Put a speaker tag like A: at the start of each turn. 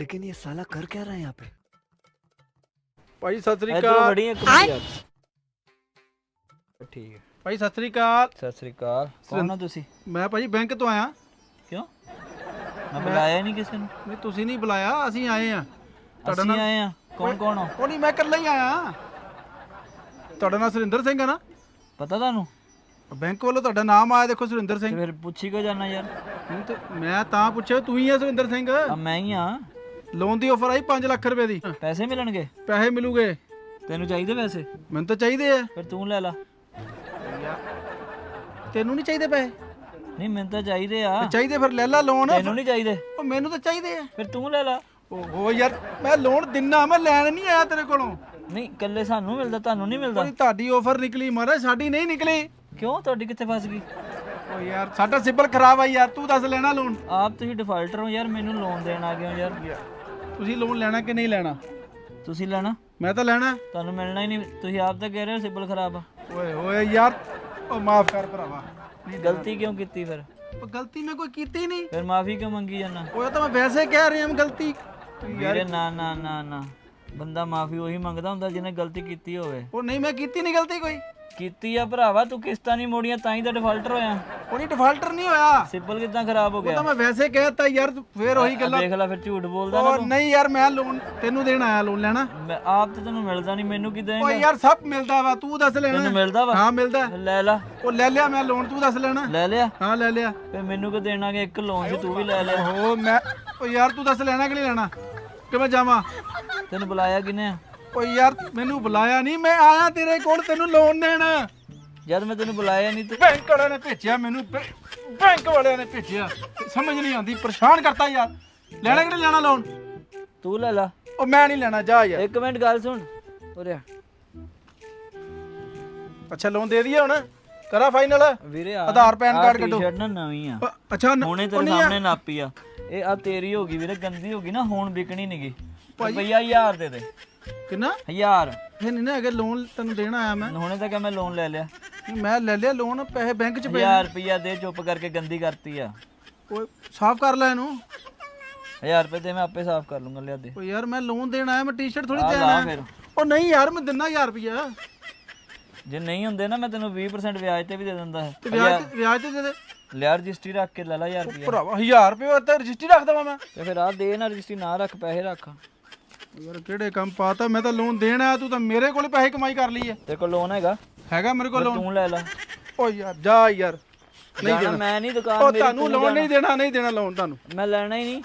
A: लेकिन ये साला कर क्या रहा है यहाँ पे
B: ਭਾਈ ਸਤਿ ਸ੍ਰੀ
C: ਇਧਰੋਂ
B: ਅਕਾਲ
C: ਖੜੀ ਇੱਕ ਮਿੰਟ ਯਾਰ ਠੀਕ ਹੈ
B: ਭਾਈ ਸਤਿ ਸ੍ਰੀ ਅਕਾਲ
C: ਸਤਿ ਸ੍ਰੀ ਅਕਾਲ ਕੌਣ ਹੋ ਤੁਸੀਂ
B: ਮੈਂ ਭਾਜੀ ਬੈਂਕ ਤੋਂ ਆਇਆ
C: ਕਿਉਂ ਮੈਂ ਬੁਲਾਇਆ ਹੀ ਨਹੀਂ ਕਿਸੇ ਨੂੰ
B: ਨਹੀਂ ਤੁਸੀਂ ਨਹੀਂ ਬੁਲਾਇਆ ਅਸੀਂ ਆਏ ਆ ਤੁਹਾਡਾ
C: ਅਸੀਂ
B: ਨਾਮ
C: ਆਏ ਆ ਕੌਣ ਕੌਣ ਹੋ
B: ਉਹ ਨਹੀਂ ਮੈਂ ਇਕੱਲਾ ਹੀ ਆਇਆ ਤੁਹਾਡਾ ਨਾਮ ਸੁਰਿੰਦਰ ਸਿੰਘ ਹੈ ਨਾ
C: ਪਤਾ ਤੁਹਾਨੂੰ
B: ਬੈਂਕ ਵੱਲੋਂ ਤੁਹਾਡਾ ਨਾਮ ਆਇਆ ਦੇਖੋ ਸੁਰਿੰਦਰ
C: ਤੇ
B: ਸਿੰਘ
C: ਫਿਰ ਪੁੱਛੀ ਕਿਉਂ ਜਾਣਾ ਯਾਰ
B: ਨਹੀਂ ਤੇ ਮੈਂ ਤਾਂ ਪੁੱਛਿਆ ਤੂੰ ਹੀ ਆ ਸੁਰਿੰਦਰ ਸਿੰਘ
C: ਆ ਮੈਂ ਹੀ ਆ
B: ਲੋਨ ਦੀ ਆਫਰ ਆਈ 5 ਲੱਖ ਰੁਪਏ ਦੀ।
C: ਪੈਸੇ ਮਿਲਣਗੇ?
B: ਪੈਸੇ ਮਿਲੂਗੇ।
C: ਤੈਨੂੰ ਚਾਹੀਦੇ ਪੈਸੇ?
B: ਮੈਨੂੰ ਤਾਂ ਚਾਹੀਦੇ ਆ।
C: ਫਿਰ ਤੂੰ ਲੈ ਲਾ।
B: ਤੈਨੂੰ ਨਹੀਂ ਚਾਹੀਦੇ ਪੈਸੇ?
C: ਨਹੀਂ ਮੈਨੂੰ ਤਾਂ ਚਾਹੀਦੇ ਆ।
B: ਚਾਹੀਦੇ ਫਿਰ ਲੈ ਲੈ ਲੋਨ।
C: ਤੈਨੂੰ ਨਹੀਂ ਚਾਹੀਦੇ।
B: ਉਹ ਮੈਨੂੰ ਤਾਂ ਚਾਹੀਦੇ ਆ।
C: ਫਿਰ ਤੂੰ ਲੈ ਲਾ।
B: ਓਹੋ ਯਾਰ ਮੈਂ ਲੋਨ ਦਿਨਾ ਮੈਂ ਲੈਣ ਨਹੀਂ ਆਇਆ ਤੇਰੇ ਕੋਲੋਂ।
C: ਨਹੀਂ ਇਕੱਲੇ ਸਾਨੂੰ ਮਿਲਦਾ ਤੁਹਾਨੂੰ ਨਹੀਂ ਮਿਲਦਾ।
B: ਕੋਈ ਤੁਹਾਡੀ ਆਫਰ ਨਿਕਲੀ ਮਹਾਰਾਜ ਸਾਡੀ ਨਹੀਂ ਨਿਕਲੀ।
C: ਕਿਉਂ? ਤੁਹਾਡੀ ਕਿੱਥੇ ਫਸ ਗਈ?
B: ਓ ਯਾਰ ਸਾਡਾ ਸਿਬਲ ਖਰਾਬ ਆ ਯਾਰ ਤੂੰ ਦੱਸ ਲੈਣਾ ਲੋਨ।
C: ਆਪ ਤੁਸੀਂ ਡਿਫਾਲਟਰ ਹੋ ਯਾਰ ਮੈਨੂੰ ਲੋਨ ਦੇਣ ਆ ਗਏ ਹੋ ਯਾਰ।
B: ਤੁਸੀਂ ਲੋਨ ਲੈਣਾ ਕਿ ਨਹੀਂ ਲੈਣਾ?
C: ਤੁਸੀਂ ਲੈਣਾ।
B: ਮੈਂ ਤਾਂ ਲੈਣਾ।
C: ਤੁਹਾਨੂੰ ਮਿਲਣਾ ਹੀ ਨਹੀਂ। ਤੁਸੀਂ ਆਪ ਤਾਂ ਕਹਿ ਰਹੇ ਹੋ ਸਿਬਲ ਖਰਾਬ ਆ।
B: ਓਏ ਓਏ ਯਾਰ ਉਹ ਮਾਫ ਕਰ ਭਰਾਵਾ। ਨਹੀਂ
C: ਗਲਤੀ ਕਿਉਂ ਕੀਤੀ ਫਿਰ?
B: ਉਹ ਗਲਤੀ ਮੈਂ ਕੋਈ ਕੀਤੀ ਨਹੀਂ।
C: ਫਿਰ ਮਾਫੀ ਕਿਉਂ ਮੰਗੀ ਜਾਂਦਾ?
B: ਉਹ ਤਾਂ ਮੈਂ ਵੈਸੇ ਕਹਿ ਰਿਹਾ ਮੈਂ ਗਲਤੀ।
C: ਵੀਰੇ ਨਾ ਨਾ ਨਾ ਨਾ। ਬੰਦਾ ਮਾਫੀ ਉਹੀ ਮੰਗਦਾ ਹੁੰਦਾ ਜਿਹਨੇ ਗਲਤੀ ਕੀਤੀ ਹੋਵੇ।
B: ਉਹ ਨਹੀਂ ਮੈਂ ਕੀਤੀ ਨਹੀਂ ਗਲਤੀ ਕੋਈ।
C: ਕੀਤੀ ਆ ਭਰਾਵਾ ਤੂੰ ਕਿਸ਼ਤਾਂ ਨਹੀਂ ਮੋੜੀਆਂ ਤਾਂ ਹੀ ਤਾਂ ਡਿਫਾਲਟਰ ਹੋਇਆ।
B: ਉਹ ਨਹੀਂ ਡਿਫਾਲਟਰ ਨਹੀਂ ਹੋਇਆ।
C: ਸਿਬਲ ਕਿਦਾਂ ਖਰਾਬ ਹੋ
B: ਉਹ ਤਾਂ ਮੈਂ ਵੈਸੇ ਕਹਿਤਾ ਯਾਰ ਤੂੰ ਫੇਰ ਉਹੀ ਗੱਲਾਂ।
C: ਦੇਖ ਲੈ ਫਿਰ ਝੂਠ ਬੋਲਦਾ ਨਾ
B: ਉਹ ਨਹੀਂ ਯਾਰ ਮੈਂ ਲੋਨ ਤੈਨੂੰ ਦੇਣ ਆਇਆ ਲੋਨ ਲੈਣਾ।
C: ਮੈਂ ਆਪ ਤਾਂ ਤੈਨੂੰ ਮਿਲਦਾ ਨਹੀਂ ਮੈਨੂੰ ਕੀ
B: ਓਏ
C: ਦੇਂਗਾ
B: ਯਾਰ ਸਭ ਮਿਲਦਾ ਵਾ ਤੂੰ ਦੱਸ ਲੈਣਾ।
C: ਤੈਨੂੰ ਮਿਲਦਾ ਵਾ?
B: ਹਾਂ ਮਿਲਦਾ।
C: ਲੈ ਲਾ।
B: ਉਹ ਲੈ ਲਿਆ ਮੈਂ ਲੋਨ ਤੂੰ ਦੱਸ ਲੈਣਾ।
C: ਲੈ ਲਿਆ?
B: ਹਾਂ ਲੈ ਲਿਆ।
C: ਫਿਰ ਮੈਨੂੰ ਕਿ ਦੇਣਾਗੇ? ਇੱਕ ਲੋਨ ਸੀ ਤੂੰ ਵੀ ਲੈ ਲਿਆ
B: ਓ ਮੈਂ ਓ ਯਾਰ ਤੂੰ ਦੱਸ ਲੈਣਾ ਕਿ ਨਹੀਂ ਲੈਣਾ? ਕਿਵੇਂ ਜਾਵਾਂ?
C: ਤੈਨੂੰ ਬੁਲਾਇਆ ਕਿਨੇ ਆ?
B: ਓ ਯਾਰ ਮੈਨੂੰ ਬੁਲਾਇਆ ਨਹੀਂ ਮੈਂ ਆਇਆ ਤੇਰੇ ਕੋਲ ਤੈਨੂੰ ਲੋਨ ਦੇਣ।
C: ਜਦ ਮੈਂ ਤੈਨੂੰ ਬੁਲਾਇਆ ਨਹੀਂ ਤੂੰ
B: ਬੈਂਕ ਵਾਲਿਆਂ ਨੇ ਭੇਜਿਆ ਮੈਨੂੰ ਬੈ- ਬੈਂਕ ਵਾਲਿਆਂ ਨੇ ਭੇਜਿਆ। ਸਮਝ ਨਹੀਂ ਆਉਂਦੀ ਪਰੇਸ਼ਾਨ ਕਰਤਾ ਯਾਰ। ਲੈਣਾ ਕਿ ਨਹੀਂ ਲੈਣਾ ਲੋਨ
C: ਤੂੰ ਲੈ ਲਾ।
B: ਓ ਮੈਂ ਨਹੀਂ ਲੈਣਾ ਜਾ ਯਾਰ।
C: ਇੱਕ ਮਿੰਟ ਗੱਲ ਸੁਣ। ਉਰੇ ਆ।
B: ਅੱਛਾ ਲੋਨ ਦੇ ਦਈਏ ਹੁਣ? ਕਰਾ ਫਾਈਨਲ
C: ਵੀਰੇ ਆ
B: ਆਧਾਰ, ਪੈਨ ਕਾਰਡ ਕੱਢੋ।
C: ਟੀ-ਸ਼ਰਟ ਨਾ ਨਵੀਂ ਆ।
B: ਅੱਛਾ ਨ-
C: ਹੁਣੇ
B: ਉਹ
C: ਤੇਰੇ
B: ਨਹੀਂ ਆ-
C: ਸਾਹਮਣੇ ਨਾਪੀ ਆ। ਇਹ ਆ ਤੇਰੀ ਹੋ ਗਈ ਵੀਰੇ ਗੰਦੀ ਹੋ ਗਈ ਨਾ ਹੁਣ ਵਿਕਣੀ ਨਹੀਂਗੀ ਰੁਪਈਆ 1000 ਦੇ ਦੇ।
B: ਕਿੰਨਾ?
C: 1000
B: ਇਹ ਨਹੀਂ ਨਾ ਹੈਗੇ ਲੋਨ ਤੈਨੂੰ ਦੇਣ ਆਇਆ ਮੈਂ।
C: ਹੁਣੇ ਤਾਂ ਕਿ ਮੈਂ ਲੋਨ ਲੈ ਲਿਆ।
B: ਮੈਂ ਲੈ ਲਿਆ ਲੋਨ ਪੈਸੇ ਬੈਂਕ 'ਚ ਪਏ
C: 1000 ਰੁਪਈਆ ਦੇ ਚੁੱਪ ਕਰਕੇ ਗੰਦੀ ਕਰਤੀ ਆ।
B: ਓਏ ਸਾਫ਼ ਕਰ ਲੈ ਇਹਨੂੰ।
C: 1000 ਰੁਪਏ ਤੇ ਮੈਂ ਆਪੇ ਸਾਫ਼ ਕਰ ਲੂੰਗਾ ਲਿਆ ਦੇ।
B: ਓ ਯਾਰ ਮੈਂ ਲੋਨ ਦੇਣ ਆਇਆ ਮੈਂ ਟੀ-ਸ਼ਰਟ ਥੋੜੀ ਦੇਣ
C: ਲਾ
B: ਆਇਆ।
C: ਫਿਰ।
B: ਉਹ ਨਹੀਂ ਯਾਰ ਮੈਂ ਦਿੰਨਾ 1000 ਰੁਪਇਆ
C: ਜੇ ਨਹੀਂ ਹੁੰਦੇ ਨਾ ਮੈਂ ਤੈਨੂੰ 20% ਵਿਆਜ ਤੇ ਵੀ ਦੇ ਦਿੰਦਾ ਹੈ।
B: ਤੇ ਵਿਆਜ ਤੇ- ਵਿਆਜ ਤੇ ਦੇ ਦੇ।
C: ਲਿਆ ਰਜਿਸਟਰੀ ਰੱਖ ਕੇ ਲੈ ਲੈ 1000 ਰੁਪਈਆ।
B: ਭਰਾਵਾ 1000 ਰੁਪਏ ਤੇ ਰਜਿਸਟਰੀ ਰੱਖ ਦਵਾਂ ਮੈਂ।
C: ਤੇ ਫਿਰ ਆ ਦੇ ਨਾ ਰਜਿਸਟਰੀ ਨਾ ਰੱਖ ਪੈਸੇ ਰੱਖ।
B: ਯਾਰ ਕਿਹੜੇ ਕੰਮ ਪਾਤਾ? ਮੈਂ ਤਾਂ ਲੋਨ ਦੇਣ ਆਇਆ ਤੂੰ ਤਾਂ ਮੇਰੇ ਕੋਲ ਪੈਸੇ ਕਮਾਈ ਕਰ ਲਈ ਹੈ।
C: ਤੇਰੇ ਕੋਲ ਲੋਨ ਹੈਗਾ।
B: ਹੈਗਾ ਮੇਰੇ ਕੋਲ ਲੋਨ
C: ਤੂੰ ਲੈ ਲੈ।
B: ਓ ਯਾਰ ਜਾ ਯਾਰ। ਨਹੀਂ
C: ਜਾਣਾ
B: ਦੇਣਾ।
C: ਮੈਂ ਨਹੀਂ ਦੁਕਾਨ
B: ਉਹ
C: ਮੇਰੀ
B: ਤੁਹਾਨੂੰ ਲੋਨ ਨਹੀਂ ਦੇਣਾ ਨਹੀਂ ਦੇਣਾ ਲੋਨ ਤੁਹਾਨੂੰ।
C: ਮੈਂ ਲੈਣਾ ਹੀ ਨਹੀਂ।